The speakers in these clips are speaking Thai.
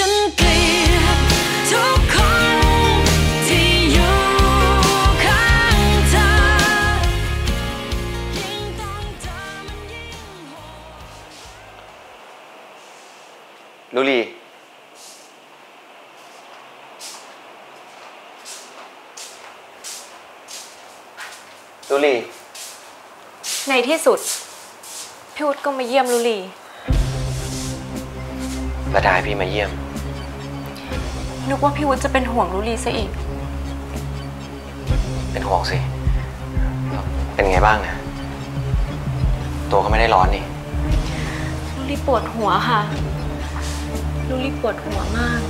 ฉันเกลียดทุกคนที่อยู่ข้างเธอยิ่งต้องเจอมันยิ่งโหด ลุลี ลุลี ในที่สุด พี่วุฒิก็มาเยี่ยมลุลี ระดาให้พี่มาเยี่ยม นึกว่าพี่วุฒิจะเป็นห่วงลุลีซะอีก เป็นห่วงสิ เป็นไงบ้างนะตัวก็ไม่ได้ร้อนนี่ลุลีปวดหัวค่ะลุลีปวดหัวมาก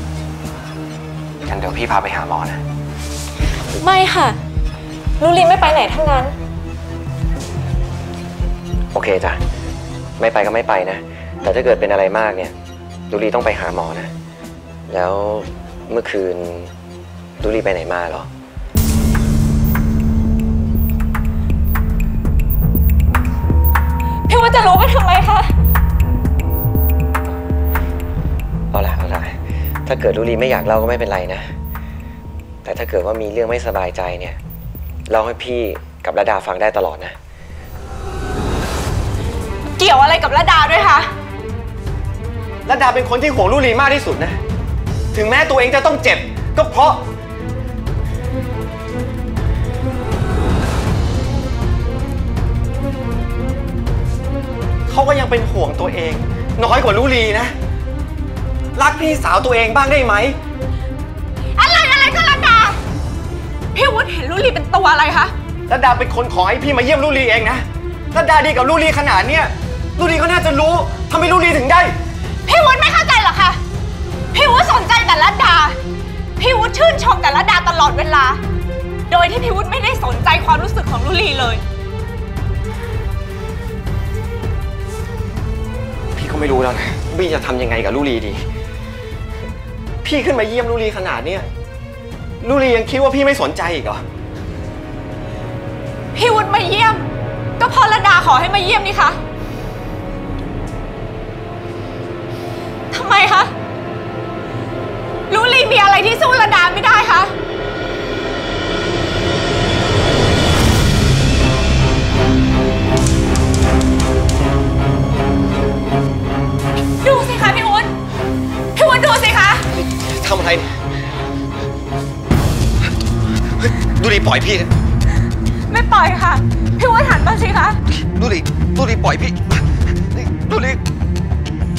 งั้นเดี๋ยวพี่พาไปหาหมอนะ ไม่ค่ะลุลีไม่ไปไหนทั้งนั้น โอเคจ้ะ ไม่ไปก็ไม่ไปนะ แต่ถ้าเกิดเป็นอะไรมากเนี่ยลุลีต้องไปหาหมอนะ แล้ว เมื่อคืนลุลีไปไหนมาเหรอ พี่วุฒิจะรู้ไปทำไมคะ เอาละเอาละถ้าเกิดลุลีไม่อยากเล่าก็ไม่เป็นไรนะ แต่ถ้าเกิดว่ามีเรื่องไม่สบายใจเนี่ย เล่าให้พี่กับระดาฟังได้ตลอดนะ เกี่ยวอะไรกับระดาด้วยคะระดาเป็นคนที่ห่วงลุลีมากที่สุดนะ ถึงแม้ตัวเองจะต้องเจ็บ ก็เพราะ เขาก็ยังเป็นห่วงตัวเอง น้อยกว่าลุลีนะ รักพี่สาวตัวเองบ้างได้ไหม อะไรอะไรก็ระดา พี่วุฒิเห็นลุลีเป็นตัวอะไรคะระดาเป็นคนขอให้พี่มาเยี่ยมลุลีเองนะระดาดีกับลุลีขนาดเนี้ยลุลีก็น่าจะรู้ทำไมลุลีถึงได้ พี่วุฒิไม่เข้าใจเหรอคะ พี่วุฒิสนใจแต่ละดา พี่วุฒิชื่นชมแต่ละดาตลอดเวลา โดยที่พี่วุฒิไม่ได้สนใจความรู้สึกของลุลีเลย พี่ก็ไม่รู้แล้วนะพี่จะทำยังไงกับลุลีดี พี่ขึ้นมาเยี่ยมลุลีขนาดเนี้ยลุลียังคิดว่าพี่ไม่สนใจอีกเหรอ พี่วุฒิมาเยี่ยม ก็เพราะระดาขอให้มาเยี่ยมนี่คะ มีอะไรที่สู้ระดาไม่ได้คะดูสิคะพี่วุฒิพี่วุฒิดูสิคะทำอะไรเนี่ยเฮ้ยลุลีปล่อยพี่นะไม่ปล่อยค่ะ พี่วุฒิหันมาสิคะลุลีลุลีปล่อยพี่นี่ลุลี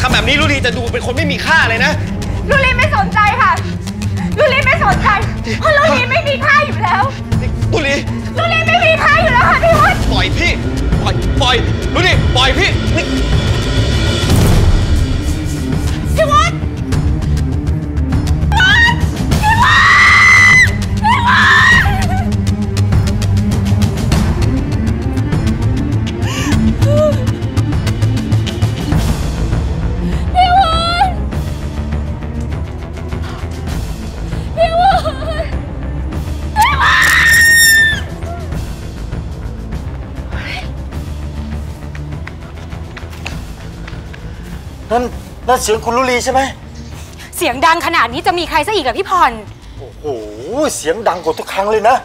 ทำแบบนี้ลุลีจะดูเป็นคนไม่มีค่าเลยนะ ลูลีไม่สนใจค่ะ ลูลีไม่สนใจ เพราะลูลีไม่มีค่าอยู่แล้วนี่ลุลีลูลีไม่มีค่าอยู่แล้วค่ะพี่วุฒิปล่อยพี่ ปล่อย ปล่อยลุลีปล่อยพี่นี่พี่ นั่นนั่นเสียงคุณลุลีใช่ไหม เสียงดังขนาดนี้จะมีใครซะอีกอะพี่พร โอ้โห เสียงดังกว่าทุกครั้งเลยนะ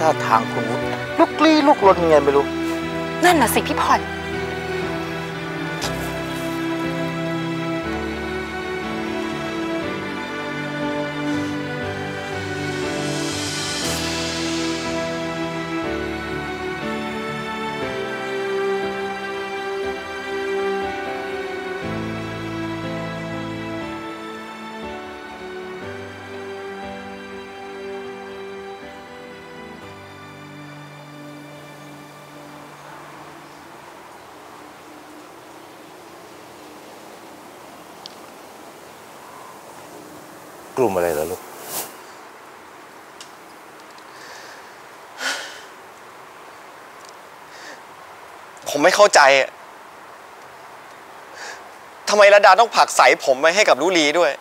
ท่าทางคุณวุฒิลุกลี้ลุกลนยังไงไม่รู้ นั่นน่ะสิพี่พร กลุ่มอะไรเหรอลูก ผมไม่เข้าใจอะทำไมระดาต้องผลักใสผมไว้ให้กับลุลีด้วย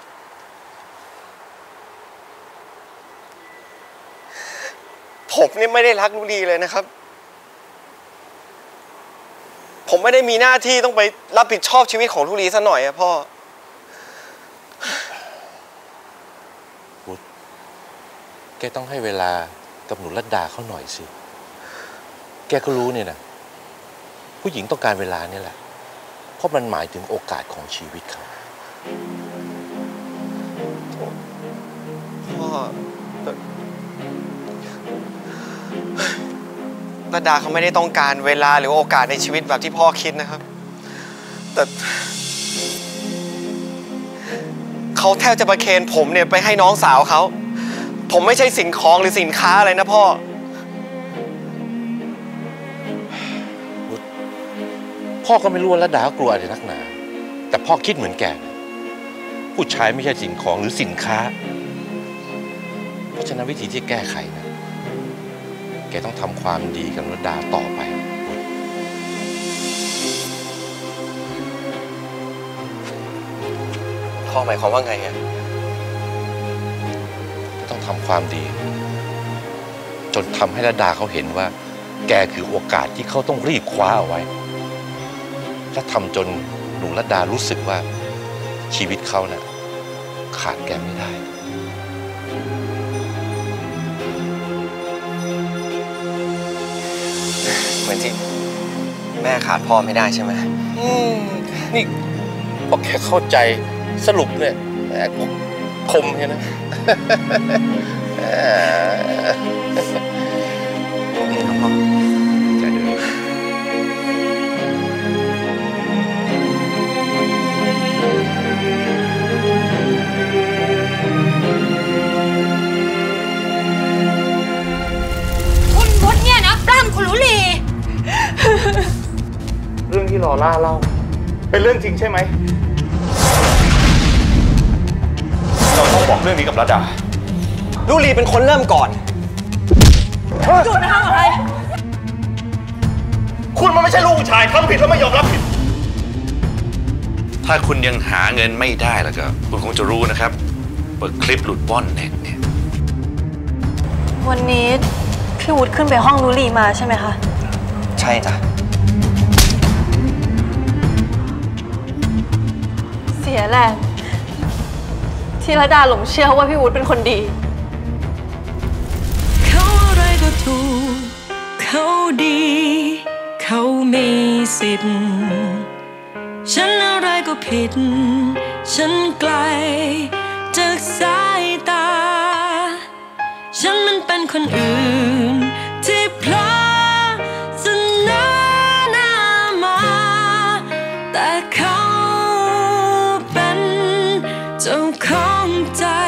ผมนี่ไม่ได้รักลุลีเลยนะครับ ผมไม่ได้มีหน้าที่ต้องไปรับผิดชอบชีวิตของลุลีซะหน่อยอะพ่อ แกต้องให้เวลากับหนูรัดดาเขาหน่อยสิ แกก็รู้เนี่ยนะผู้หญิงต้องการเวลาเนี่ยแหละ เพราะมันหมายถึงโอกาสของชีวิตเขาพ่อแต่ระดาเขาไม่ได้ต้องการเวลาหรือโอกาสในชีวิตแบบที่พ่อคิดนะครับ แต่เขาแทบจะประเคนผมเนี่ยไปให้น้องสาวเขา ผมไม่ใช่สิ่งของหรือสินค้าอะไรนะพ่อ พ่อก็ไม่รู้ว่าระดากลัวอะไรนักหนา แต่พ่อคิดเหมือนแก ผู้ชายไม่ใช่สิ่งของหรือสินค้า เพราะฉะนั้นวิธีที่แก้ไขนะ แกต้องทำความดีกับระดาต่อไปพ่อหมายความว่าไงอะต้อง ทำความดี จนทำให้ระดาเขาเห็นว่า แกคือโอกาสที่เขาต้องรีบคว้าเอาไว้ และทำจนหนูระดารู้สึกว่าชีวิตเขาน่ะขาดแกไม่ได้เหมือนที่แม่ขาดพ่อไม่ได้ใช่ไหมอืมนี่พอแกเข้าใจสรุปเนี่ยแหม คมใช่นะแหมโอเคครับพ่อใจเดือดคุณวุฒิเนี่ยนะปล้ำคุณลุลีเรื่องที่ลอล่าเล่า เป็นเรื่องจริงใช่ไหม บอกเรื่องนี้กับระดาลูลีเป็นคนเริ่มก่อนคุณมันไม่ใช่ลูกผู้ชายทำผิดแล้วไม่ยอมรับผิด ถ้าคุณยังหาเงินไม่ได้แล้วก็คุณคงจะรู้นะครับว่าคลิปหลุดว่อนเน็ตเนี่ยวันนี้พี่วุฒิขึ้นไปห้องนุลีมาใช่ไหมคะ ใช่จ้ะเสียแรง ที่ระดาหลงเชื่อว่าพี่วุฒิเป็นคนดี เขาอะไรก็ถูก เขาดี เขามีสิทธิ์ฉันอะไรก็ผิด ฉันไกลจากสายตา ฉันมันเป็นคนอื่น don't come down.